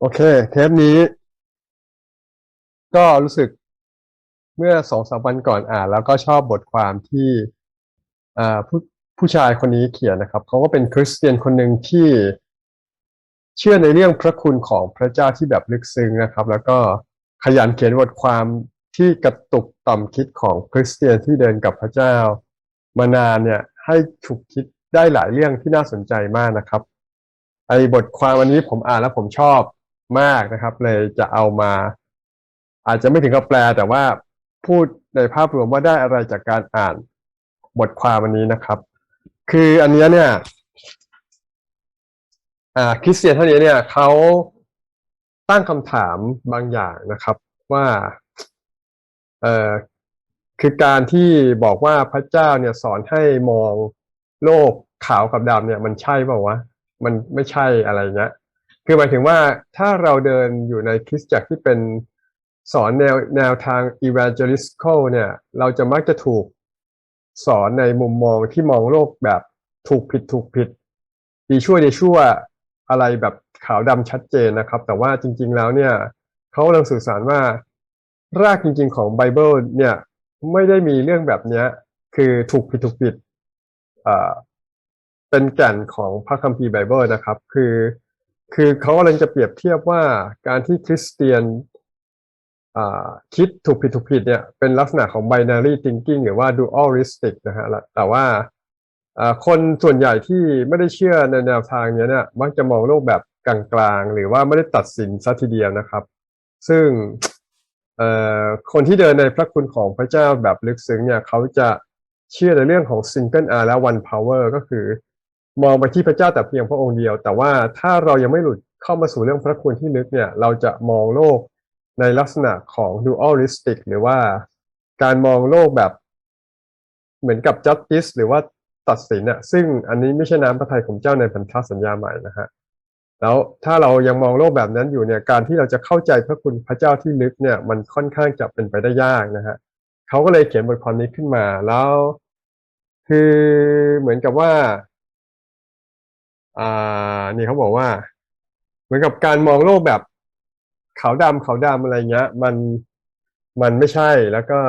โอเค เทปนี้ ก็รู้สึกเมื่อสองสามวันก่อนอ่านแล้วก็ชอบบทความที่ผู้ผู้ชายคนนี้เขียนนะครับ เขาก็เป็นคริสเตียนคนหนึ่งที่เชื่อในเรื่องพระคุณของพระเจ้าที่แบบลึกซึ้งนะครับ แล้วก็ขยันเขียนบทความที่กระตุกต่อมคิดของคริสเตียนที่เดินกับพระเจ้ามานานเนี่ย ให้ฉุกคิดได้หลายเรื่องที่น่าสนใจมากนะครับไอ้บทความวันนี้ผมอ่านแล้วผมชอบ มากนะครับ เลยจะเอามา อาจจะไม่ถึงกับแปล แต่ว่าพูดในภาพรวมว่าได้อะไรจากการอ่านบทความวันนี้นะครับ คืออันเนี้ยเนี่ยคริสเตียนท่านนี้เนี่ยเขาตั้งคำถามบางอย่างนะครับว่าเอ่อคือการที่บอกว่าพระเจ้าเนี่ยสอนให้มองโลกขาวกับดำเนี่ย มันใช่เปล่าวะมันไม่ใช่อะไรเงี้ย คือหมายถึงว่าถ้าเราเดินอยู่ในคริสตจักรที่เป็นสอนแนวแนวทาง evangelical เนี่ย เราจะมักจะถูกสอนในมุมมองที่มองโลกแบบถูกผิดถูกผิด ดีชั่วดีชั่วอะไรแบบขาวดำชัดเจนนะครับ แต่ว่าจริง ๆแล้วเนี่ยเขากำลังสื่อสารว่า รากจริง ๆ ของไบเบิลเนี่ยไม่ได้มีเรื่องแบบนี้คือถูกผิดถูกผิดเป็นแก่นของพระคัมภีร์ไบเบิลนะครับ คือ คือเขากำลังจะเปรียบเทียบว่าการที่คริสเตียนคิดถูกผิดถูกผิดเนี่ยเป็นลักษณะของ binary thinking หรือว่า dualistic นะฮะแต่ว่าคนส่วนใหญ่ที่ไม่ได้เชื่อในแนวทางเนี้ยเนี่ยมักจะมองโลกแบบกลางๆ หรือว่าไม่ได้ตัดสินซะทีเดียวนะครับ ซึ่งคนที่เดินในพระคุณของพระเจ้าแบบลึกซึ้งเนี่ยเขาจะเชื่อในเรื่องของ single R และ one power ก็คือ มองไปที่พระเจ้าแต่เพียงพระองค์เดียว แต่ว่าถ้าเรายังไม่หลุดเข้ามาสู่เรื่องพระคุณที่ลึกเนี่ย เราจะมองโลกในลักษณะของ dualistic หรือว่าการมองโลกแบบเหมือนกับ justice หรือว่าตัดสินอะซึ่งอันนี้ไม่ใช่น้ำพระทัยของเจ้าในพันธสัญญาใหม่นะฮะแล้วถ้าเรายังมองโลกแบบนั้นอยู่เนี่ยการที่เราจะเข้าใจพระคุณพระเจ้าที่ลึกเนี่ยมันค่อนข้างจะเป็นไปได้ยากนะฮะเขาก็เลยเขียนบทความนี้ขึ้นมาแล้ว คือเหมือนกับว่า อ่านี่เขาบอกว่า เหมือนกับการมองโลกแบบขาวดำขาวดำอะไรเงี้ย มันมันไม่ใช่แล้วก็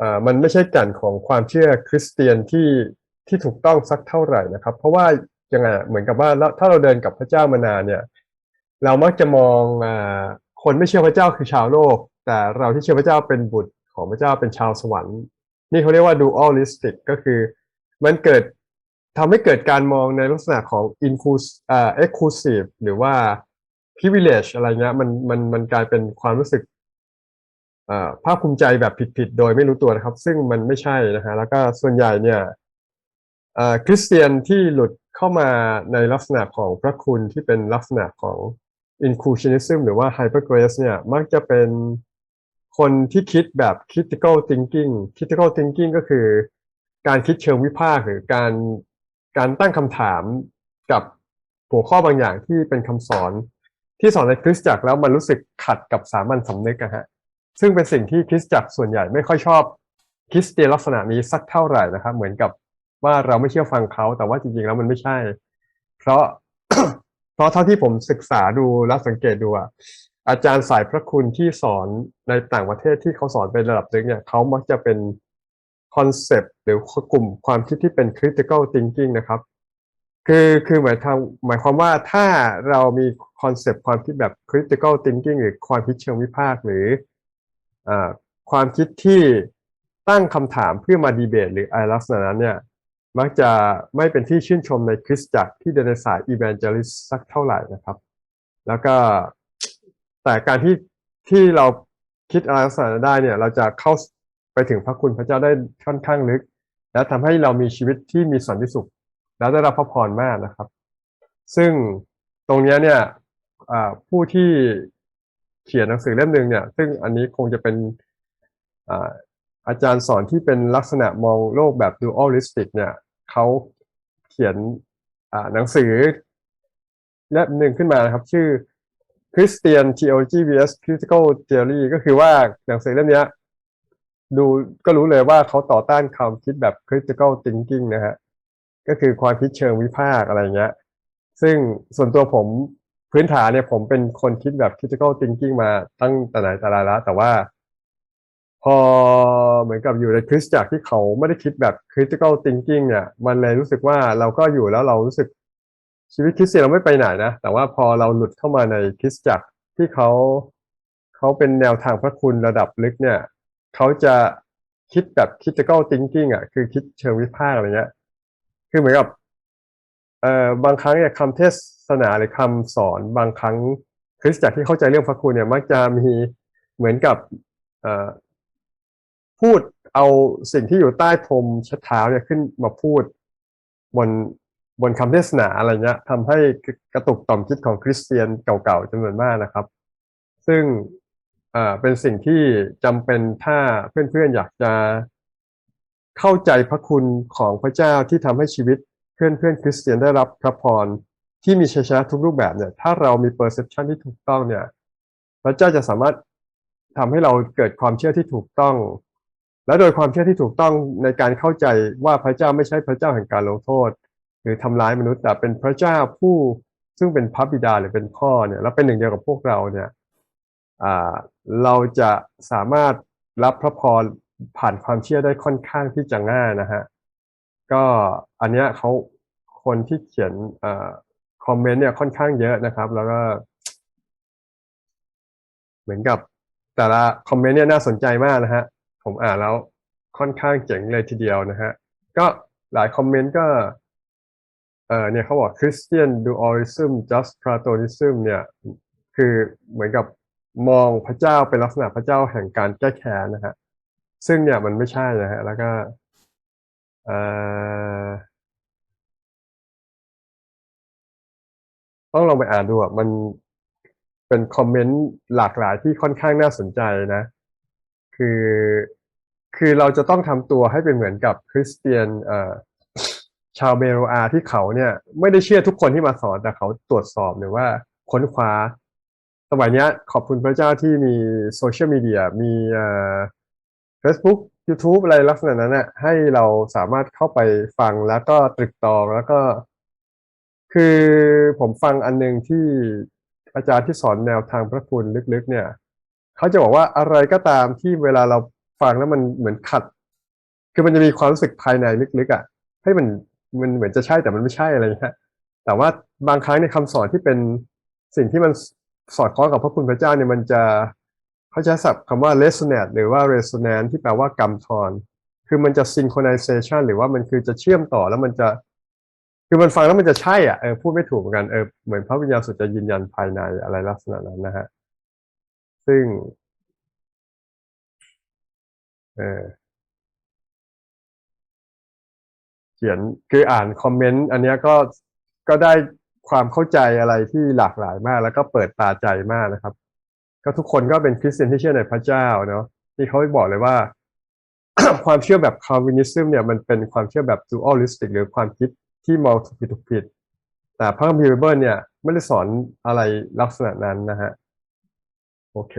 อ่ามันไม่ใช่ก่นของความเชื่อคริสเตียนที่ที่ถูกต้องสักเท่าไหร่นะครับ เพราะว่ายังไงเหมือนกับว่าถ้าเราเดินกับพระเจ้ามานานเนี่ย เรามักจะมองอ่าคนไม่เชื่อพระเจ้าคือชาวโลก แต่เราที่เชื่อพระเจ้าเป็นบุตรของพระเจ้าเป็นชาวสวรรค์ นี่เขาเรียกว่า dualistic ก็คือมันเกิด ทำให้เกิดการมองในลักษณะของ inclusive อ่า exclusive หรือว่า privilege อะไรเงี้ยมันมันมันกลายเป็นความรู้สึกอ่าภาคภูมิใจแบบผิดๆ โดยไม่รู้ตัวนะครับ ซึ่งมันไม่ใช่นะฮะแล้วก็ส่วนใหญ่เนี่ยอ่าคริสเตียนที่หลุดเข้ามาในลักษณะของพระคุณที่เป็นลักษณะของ inclusionism หรือว่า hyper grace เนี่ยมักจะเป็นคนที่คิดแบบ critical thinking critical thinking ก็คือการคิดเชิงวิพากษ์หรือการ การตั้งคำถามกับหัวข้อบางอย่างที่เป็นคำสอน ที่สอนในคริสตจักรแล้วมันรู้สึกขัดกับสามัญสำนึกอะฮะซึ่งเป็นสิ่งที่คริสตจักรส่วนใหญ่ไม่ค่อยชอบคริสเตียนลักษณะนี้สักเท่าไหร่นะครับ เหมือนกับว่าเราไม่เชื่อฟังเขาแต่ว่าจริงๆแล้วมันไม่ใช่ เพราะ เพราะเท่าที่ผมศึกษาดูและสังเกตดูอะอาจารย์สายพระคุณที่สอนในต่างประเทศที่เขาสอนเป็นระดับลึกเนี่ยเขามักจะเป็น คอนเซปต์หรือกลุ่มความคิดที่เป็น critical thinking นะครับ คือคือหมายทางหมายความว่าถ้าเรามีคอนเซปต์ความคิดแบบ critical thinking หรือความคิดเชิงวิพากษ์หรืออความคิดที่ตั้งคำถามเพื่อมาดีเบตหรืออะไรลักษณะนั้นเนี่ยมักจะไม่เป็นที่ชื่นชมในคริสตจักรที่เดินในสาย evangelist สักเท่าไหร่นะครับ แล้วก็แต่การที่ที่เราคิดอะไรลักษณะนั้นได้เนี่ย เราจะเข้า ไปถึงพระคุณพระเจ้าได้ค่อนข้างลึก และทำให้เรามีชีวิตที่มีสันติสุข แล้วได้รับพระพรมากนะครับ ซึ่งตรงเนี้ยเนี่ยผู้ที่เขียนหนังสือเล่มหนึ่งเนี่ย ซึ่งอันนี้คงจะเป็นอาจารย์สอนที่เป็นลักษณะมองโลกแบบ dualistic เนี่ยเขาเขียนหนังสือเล่มหนึ่งขึ้นมานะครับ ชื่อ Christian Theology vs Critical Theory ก็คือว่าหนังสือเล่มเนี้ย ดูก็รู้เลยว่าเขาต่อต้านความคิดแบบ critical thinking นะฮะก็คือความคิดเชิงวิพากษ์อะไรเงี้ย ซึ่งส่วนตัวผมพื้นฐานเนี่ยผมเป็นคนคิดแบบ critical thinking มาตั้งแต่ไหนแต่ไรแล้ว แต่ว่า พอเหมือนกับอยู่ในคริสตจักรที่เขาไม่ได้คิดแบบ critical thinking เนี่ยมันเลยรู้สึกว่าเราก็อยู่แล้วเรารู้สึกชีวิตคริสเตียนเราไม่ไปไหนนะ แต่ว่าพอเราหลุดเข้ามาในคริสตจักรที่เขาเขาเป็นแนวทางพระคุณระดับลึกเนี่ย เขาจะคิดแบบ critical thinking อะ คือคิดเชิงวิพากษ์อะไรเงี้ย คือเหมือนกับเอ่อบางครั้งเนี่ยคำเทศนาหรือคำสอนบางครั้งคริสตจักรที่เข้าใจเรื่องพระคุณเนี่ยมักจะมีเหมือนกับเอ่อพูดเอาสิ่งที่อยู่ใต้พรมเช็ดเท้าเนี่ยขึ้นมาพูดบนบนคำเทศนาอะไรเงี้ยทำให้กระตุกต่อมคิดของคริสเตียนเก่าๆจำนวนมากนะครับ ซึ่ง อ่อเป็นสิ่งที่จำเป็นถ้าเพื่อนๆอยากจะเข้าใจพระคุณของพระเจ้าที่ทำให้ชีวิตเพื่อนๆคริสเตียนได้รับพระพรที่มีชัยชนะทุกรูปแบบเนี่ย ถ้าเรามีเปอร์เซพชันที่ถูกต้องเนี่ย พระเจ้าจะสามารถทำให้เราเกิดความเชื่อที่ถูกต้อง และโดยความเชื่อที่ถูกต้องในการเข้าใจว่าพระเจ้าไม่ใช่พระเจ้าแห่งการลงโทษ หรือทำร้ายมนุษย์แต่เป็นพระเจ้าผู้ซึ่งเป็นพระบิดาหรือเป็นพ่อเนี่ย แล้วเป็นหนึ่งเดียวกับพวกเราเนี่ย เราจะสามารถรับพระพรผ่านความเชื่อได้ค่อนข้างที่จะง่ายนะฮะก็อันเนี้ยเขาคนที่เขียนอคอมเมนต์เนี่ยค่อนข้างเยอะนะครับ แล้วก็ เหมือนกับแต่ละคอมเมนต์เนี่ยน่าสนใจมากนะฮะผมอ่านแล้วค่อนข้างเจ๋งเลยทีเดียวนะฮะก็หลายคอมเมนต์ก็เออเนี่ยเขาบอก Christian dualism just Platonism เนี่ย คือเหมือนกับ มองพระเจ้าเป็นลักษณะพระเจ้าแห่งการแก้แค้นนะฮะซึ่งเนี่ยมันไม่ใช่นะฮะแล้วก็ต้องลองไปอ่านดูอะมันเป็นคอมเมนต์หลากหลายที่ค่อนข้างน่าสนใจนะ คือคือเราจะต้องทำตัวให้เป็นเหมือนกับคริสเตียนเอ่อชาวเบโรอาที่เขาเนี่ย ไม่ได้เชื่อทุกคนที่มาสอนแต่เขาตรวจสอบหรือว่าค้นคว้า สมัยเนี้ยขอบคุณพระเจ้าที่มีโซเชียลมีเดียมีเอ่อ Facebook YouTube อะไรลักษณะนั้นน่ะให้เราสามารถเข้าไปฟังแล้วก็ตรึกตองแล้วก็ คือผมฟังอันหนึงที่อาจารย์ที่สอนแนวทางพระคุณลึกๆ เนี่ยเขาจะบอกว่าอะไรก็ตามที่เวลาเราฟังแล้วมันเหมือนขัด คือมันจะมีความรู้สึกภายในลึกๆอะให้มันมันเหมือนจะใช่แต่มันไม่ใช่อะไรเงี้ยแต่ว่าบางครั้งในคำสอนที่เป็นสิ่งที่มัน สอดคล้องกับพระคุณพระเจ้าเนี่ยมันจะเขาใช้ศัพท์คำว่า resonate หรือว่า resonance ที่แปลว่ากำทอนคือมันจะ synchronization หรือว่ามันคือจะเชื่อมต่อแล้วมันจะคือมันฟังแล้วมันจะใช่อะเออพูดไม่ถูกเหมือนกันเออเหมือนพระวิญญาณสุดจะยืนยันภายในอะไรลักษณะนั้นนะฮะซึ่งเออเขียนคืออ่านคอมเมนต์อันนี้ก็ก็ได้ ความเข้าใจอะไรที่หลากหลายมาก แล้วก็เปิดตาใจมากนะครับ ก็ทุกคนก็เป็นคริสเตียนที่เชื่อในพระเจ้าเนาะที่เขาบอกเลยว่า ความเชื่อแบบคาลวินิซึมเนี่ยมันเป็นความเชื่อแบบ dualistic หรือความคิดที่มองถูกผิดถูกผิด แต่พระคัมภีร์ไบเบิลเนี่ยไม่ได้สอนอะไรลักษณะนั้นนะฮะโอเค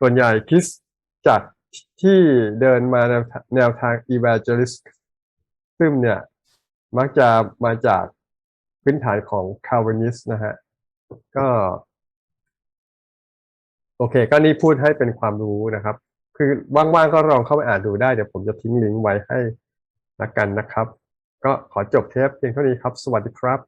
ส่วนใหญ่คริสจักที่เดินมาแนวแนวทาง evangelist ซึ่งเนี่ย มักจะมาจากพื้นฐานของคาร์วานิสนะฮะ ก็ โอเค ก็นี่พูดให้เป็นความรู้นะครับ คือว่างๆก็ลองเข้าไปอ่านดูได้ เดี๋ยวผมจะทิ้งลิงก์ไว้ให้ละกันนะครับ ก็ขอจบเทปเพียงเท่านี้ครับ สวัสดีครับ